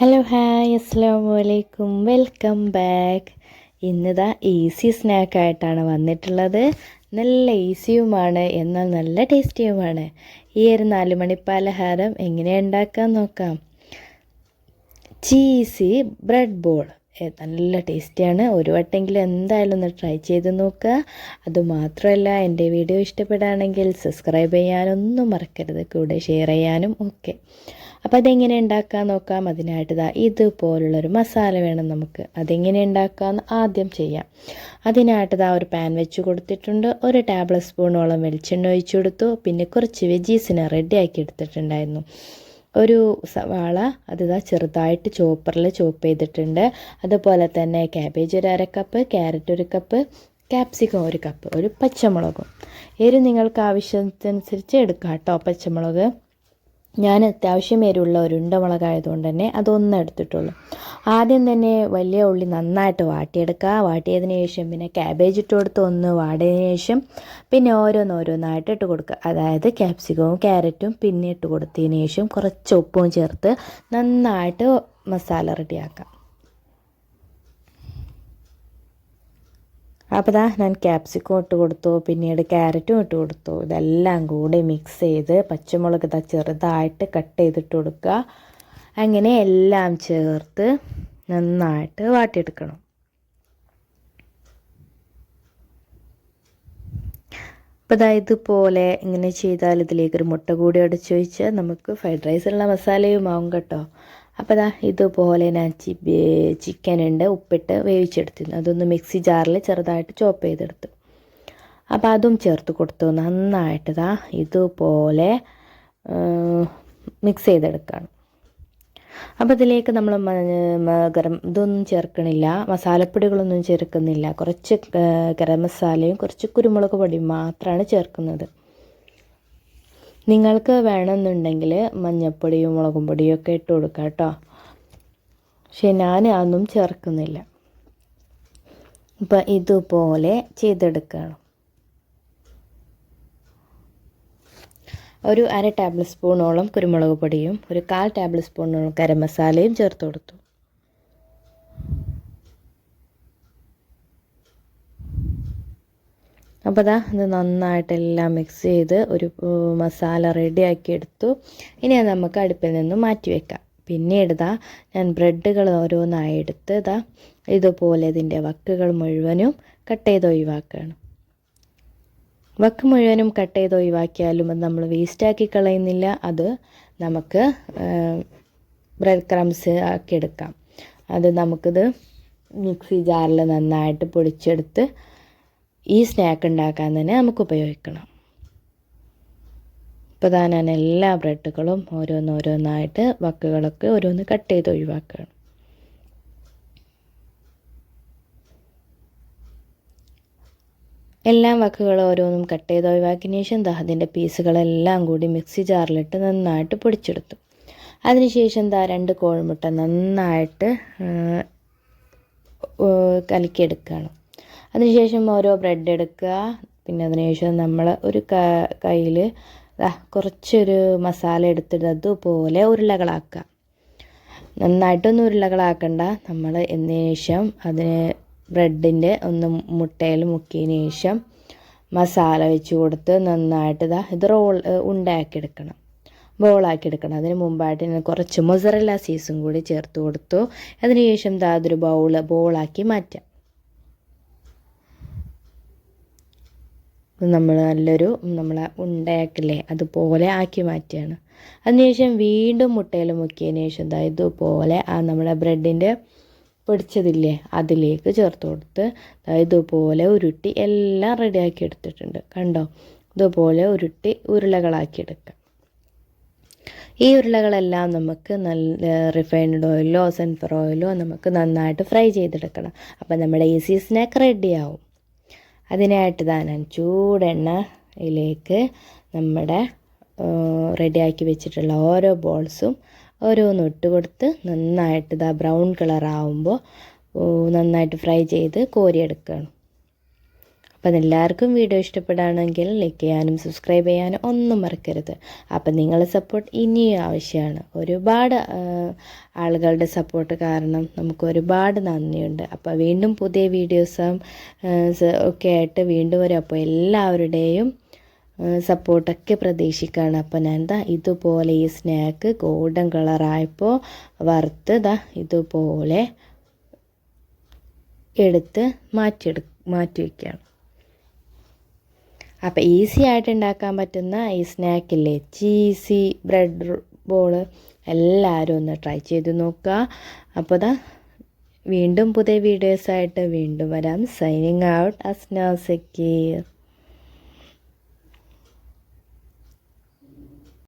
Hello hi അസ്സാം വലൈക്കും welcome back ഇന്നിതാ ഈസി സ്നാക്കായിട്ടാണ് വന്നിട്ടുള്ളത്. നല്ല ഈസിയുമാണ് എന്നാൽ നല്ല ടേസ്റ്റിയുമാണ് ഈ ഒരു നാല് മണി പലഹാരം എങ്ങനെ ഉണ്ടാക്കാൻ നോക്കാം. ചീസി ബ്രെഡ് ബോൾ നല്ല ടേസ്റ്റിയാണ് ഒരു വട്ടെങ്കിലും എന്തായാലും ഒന്ന് ട്രൈ ചെയ്ത് നോക്കുക. അതുമാത്രമല്ല എന്റെ വീഡിയോ ഇഷ്ടപ്പെടുകയാണെങ്കിൽ സബ്സ്ക്രൈബ് ചെയ്യാനൊന്നും മറക്കരുത്. കൂടെ ഷെയർ ചെയ്യാനും ഒക്കെ. അപ്പോൾ അതെങ്ങനെ ഉണ്ടാക്കാൻ നോക്കാം? അതിനായിട്ട് ഇതാ ഇതുപോലുള്ളൊരു മസാല വേണം നമുക്ക്. അതെങ്ങനെ ഉണ്ടാക്കാമെന്ന് ആദ്യം ചെയ്യാം. അതിനായിട്ട് ഇതാ ഒരു പാൻ വെച്ച് കൊടുത്തിട്ടുണ്ട്. ഒരു ടേബിൾ സ്പൂണോളം വെളിച്ചെണ്ണ ഒഴിച്ചു കൊടുത്തു. പിന്നെ കുറച്ച് വെജീസിനെ റെഡിയാക്കി എടുത്തിട്ടുണ്ടായിരുന്നു. ഒരു സവാള അതിതാ ചെറുതായിട്ട് ചോപ്പറിൽ ചോപ്പ് ചെയ്തിട്ടുണ്ട്. അതുപോലെ തന്നെ ക്യാബേജ് ഒരു അര കപ്പ് ക്യാരറ്റ് ഒരു കപ്പ് ക്യാപ്സിക്കം ഒരു കപ്പ് ഒരു പച്ചമുളകും. എരി നിങ്ങൾക്ക് ആവശ്യത്തിനനുസരിച്ച് എടുക്കാം കേട്ടോ പച്ചമുളക്. ഞാൻ അത്യാവശ്യം എരിവുള്ള ഒരു ഉണ്ടമുളകായതുകൊണ്ട് തന്നെ അതൊന്നും എടുത്തിട്ടുള്ളൂ. ആദ്യം തന്നെ വലിയ ഉള്ളി നന്നായിട്ട് വാട്ടിയെടുക്കുക. വാട്ടിയതിന് ശേഷം പിന്നെ ക്യാബേജ് ഇട്ട് കൊടുത്ത് ഒന്ന് വാടിയതിന് ശേഷം പിന്നെ ഓരോന്നോരോന്നായിട്ട് ഇട്ട് കൊടുക്കുക. അതായത് ക്യാപ്സിക്കവും ക്യാരറ്റും പിന്നെ ഇട്ട് കൊടുത്തതിന് ശേഷം കുറച്ച് ഉപ്പും ചേർത്ത് നന്നായിട്ട് മസാല റെഡിയാക്കാം അപ്പോൾ ഇതാ ഞാൻ ക്യാപ്സിക്കം ഇട്ട് കൊടുത്തു പിന്നീട് ക്യാരറ്റും ഇട്ട് കൊടുത്തു. ഇതെല്ലാം കൂടി മിക്സ് ചെയ്ത് പച്ചമുളക് ഇതാ ചെറുതായിട്ട് കട്ട് ചെയ്തിട്ട് കൊടുക്കുക. അങ്ങനെ എല്ലാം ചേർത്ത് നന്നായിട്ട് വാട്ടിയെടുക്കണം. അപ്പോൾ ഇതാ ഇതുപോലെ ഇങ്ങനെ ചെയ്താൽ ഇതിലേക്ക് ഒരു മുട്ട കൂടി അടച്ചു വെച്ചാൽ നമുക്ക് ഫ്രൈഡ് റൈസുള്ള മസാലയും ആവും കേട്ടോ. അപ്പോൾ ഇതാ ഇതുപോലെ ഞാൻ ചിക്കൻ ഉണ്ട് ഉപ്പിട്ട് വേവിച്ചെടുത്തിരുന്നു. അതൊന്ന് മിക്സി ജാറിൽ ചെറുതായിട്ട് ചോപ്പ് ചെയ്തെടുത്തു. അപ്പോൾ അതും ചേർത്ത് കൊടുത്തു. നന്നായിട്ട് ഇതാ ഇതുപോലെ മിക്സ് ചെയ്തെടുക്കുകയാണ് അപ്പോൾ ഇതിലേക്ക് നമ്മൾ ഗരം ഇതൊന്നും ചേർക്കണില്ല. മസാലപ്പൊടികളൊന്നും ചേർക്കുന്നില്ല. കുറച്ച് ഗരം മസാലയും കുറച്ച് കുരുമുളക് പൊടിയും മാത്രമാണ് ചേർക്കുന്നത്. നിങ്ങൾക്ക് വേണമെന്നുണ്ടെങ്കിൽ മഞ്ഞൾപ്പൊടിയും മുളകും പൊടിയും ഒക്കെ ഇട്ട് കൊടുക്കാം കേട്ടോ. പക്ഷെ ഞാൻ അതൊന്നും ചേർക്കുന്നില്ല. ഇപ്പം ഇതുപോലെ ചെയ്തെടുക്കണം. ഒരു അര ടേബിൾ സ്പൂണോളം കുരുമുളക് പൊടിയും ഒരു കാൽ ടേബിൾ സ്പൂണോളം ഗരം മസാലയും ചേർത്ത് കൊടുത്തു. അപ്പോൾ അതാ ഇത് നന്നായിട്ടെല്ലാം മിക്സ് ചെയ്ത് ഒരു മസാല റെഡിയാക്കി എടുത്തു. ഇനി അത് നമുക്ക് അടുപ്പിൽ നിന്ന് മാറ്റി വെക്കാം. പിന്നീട് ഇതാ ഞാൻ ബ്രെഡുകൾ ഓരോന്നായി എടുത്ത് ഇതാ ഇതുപോലെ ഇതിന്റെ വക്കുകൾ മുഴുവനും കട്ട് ചെയ്ത് ഒഴിവാക്കുകയാണ്. വക്ക് മുഴുവനും കട്ട് ചെയ്ത് ഒഴിവാക്കിയാലും അത് നമ്മൾ വേസ്റ്റാക്കി കളയുന്നില്ല. അത് നമുക്ക് ബ്രെഡ് ക്രംസ് ആക്കിയെടുക്കാം അത് നമുക്കിത് മിക്സി ജാറിൽ നന്നായിട്ട് പൊടിച്ചെടുത്ത് ഈ സ്നാക്ക് ഉണ്ടാക്കാൻ തന്നെ നമുക്ക് ഉപയോഗിക്കണം. ഇപ്പോൾ താൻ ഞാൻ എല്ലാ ബ്രെഡുകളും ഓരോന്നോരോന്നായിട്ട് വക്കുകളൊക്കെ ഓരോന്ന് കട്ട് ചെയ്ത് ഒഴിവാക്കുകയാണ്. എല്ലാ വക്കുകളും ഓരോന്നും കട്ട് ചെയ്ത് ഒഴിവാക്കിയതിന് ശേഷം ദഹത്തിന്റെ പീസുകളെല്ലാം കൂടി മിക്സി ജാറിലിട്ട് നന്നായിട്ട് പൊടിച്ചെടുത്തു. അതിനുശേഷം ദാ രണ്ട് കോഴിമുട്ട നന്നായിട്ട് കലക്കിയെടുക്കുകയാണ്. അതിനുശേഷം ഓരോ ബ്രെഡ് എടുക്കുക. പിന്നെ അതിനുശേഷം നമ്മൾ ഒരു കയ്യിൽ കുറച്ചൊരു മസാല എടുത്തിട്ട് അതുപോലെ ഉരുളകളാക്കുക. നന്നായിട്ടൊന്നും ഉരുളകളാക്കണ്ട. നമ്മൾ എന്നതിന് ശേഷം അതിന് ബ്രെഡിന്റെ ഒന്ന് മുട്ടയിൽ മുക്കിയതിന് ശേഷം മസാല വെച്ച് കൊടുത്ത് നന്നായിട്ട് ഇതാ ഇത് റോൾ ഉണ്ടാക്കി എടുക്കണം ബോളാക്കി എടുക്കണം. അതിന് മുമ്പായിട്ട് ഞാൻ കുറച്ച് മൊസറല്ല സീസും കൂടി ചേർത്ത് കൊടുത്തു. അതിനുശേഷം ഇതാ അതൊരു ബൗൾ ബോളാക്കി മാറ്റാം. നമ്മൾ നല്ലൊരു നമ്മളെ ഉണ്ടയാക്കില്ലേ? അതുപോലെ ആക്കി മാറ്റുകയാണ് അതിനുശേഷം വീണ്ടും മുട്ടയിൽ മുക്കിയതിന് ശേഷം ഇതാ ഇതുപോലെ ആ നമ്മുടെ ബ്രെഡിന്റെ പൊടിച്ചതില്ലേ അതിലേക്ക് ചേർത്ത് കൊടുത്ത് ഇതുപോലെ ഉരുട്ടി എല്ലാം റെഡിയാക്കി എടുത്തിട്ടുണ്ട്. കണ്ടോ? ഇതുപോലെ ഉരുട്ടി ഉരുളകളാക്കി എടുക്കുക. ഈ ഉരുളകളെല്ലാം നമുക്ക് നല്ല റിഫൈൻഡ് ഓയിലോ സൺഫ്ലവർ ഓയിലോ നമുക്ക് നന്നായിട്ട് ഫ്രൈ ചെയ്തെടുക്കണം. അപ്പം നമ്മുടെ ഈസി സ്നാക്ക് റെഡിയാവും അതിനായിട്ട് താൻ ചൂടെണ്ണയിലേക്ക് നമ്മുടെ റെഡിയാക്കി വെച്ചിട്ടുള്ള ഓരോ ബോൾസും ഓരോന്ന് ഇട്ട് കൊടുത്ത് നന്നായിട്ട് ഇതാ ബ്രൗൺ കളർ ആവുമ്പോൾ നന്നായിട്ട് ഫ്രൈ ചെയ്ത് കോരിയെടുക്കുകയാണ് അപ്പം എല്ലാവർക്കും വീഡിയോ ഇഷ്ടപ്പെടുകയാണെങ്കിൽ ലൈക്ക് ചെയ്യാനും സബ്സ്ക്രൈബ് ചെയ്യാനും ഒന്നും മറക്കരുത്. അപ്പം നിങ്ങളുടെ സപ്പോർട്ട് ഇനിയും ആവശ്യമാണ്. ഒരുപാട് ആളുകളുടെ സപ്പോർട്ട് കാരണം നമുക്ക് ഒരുപാട് നന്ദിയുണ്ട്. അപ്പോൾ വീണ്ടും പുതിയ വീഡിയോസും ഒക്കെ ആയിട്ട് വീണ്ടും വരും. അപ്പോൾ എല്ലാവരുടെയും സപ്പോർട്ടൊക്കെ പ്രതീക്ഷിക്കുകയാണ്. അപ്പോൾ ഞാൻ എന്താ ഇതുപോലെ ഈ സ്നാക്ക് ഗോൾഡൻ കളറായപ്പോൾ വറുത്ത് ദാ ഇതുപോലെ എടുത്ത് മാറ്റിയെടു മാറ്റി വയ്ക്കുകയാണ് അപ്പോൾ ഈസി ആയിട്ട് ഉണ്ടാക്കാൻ പറ്റുന്ന ഈ സ്നാക്കില്ലേ ചീസി ബ്രെഡ് ബോൾ എല്ലാവരും ഒന്ന് ട്രൈ ചെയ്ത് നോക്കുക അപ്പോൾ ദാ വീണ്ടും പുതിയ വീഡിയോസായിട്ട് വീണ്ടും വരാം. Signing out Asna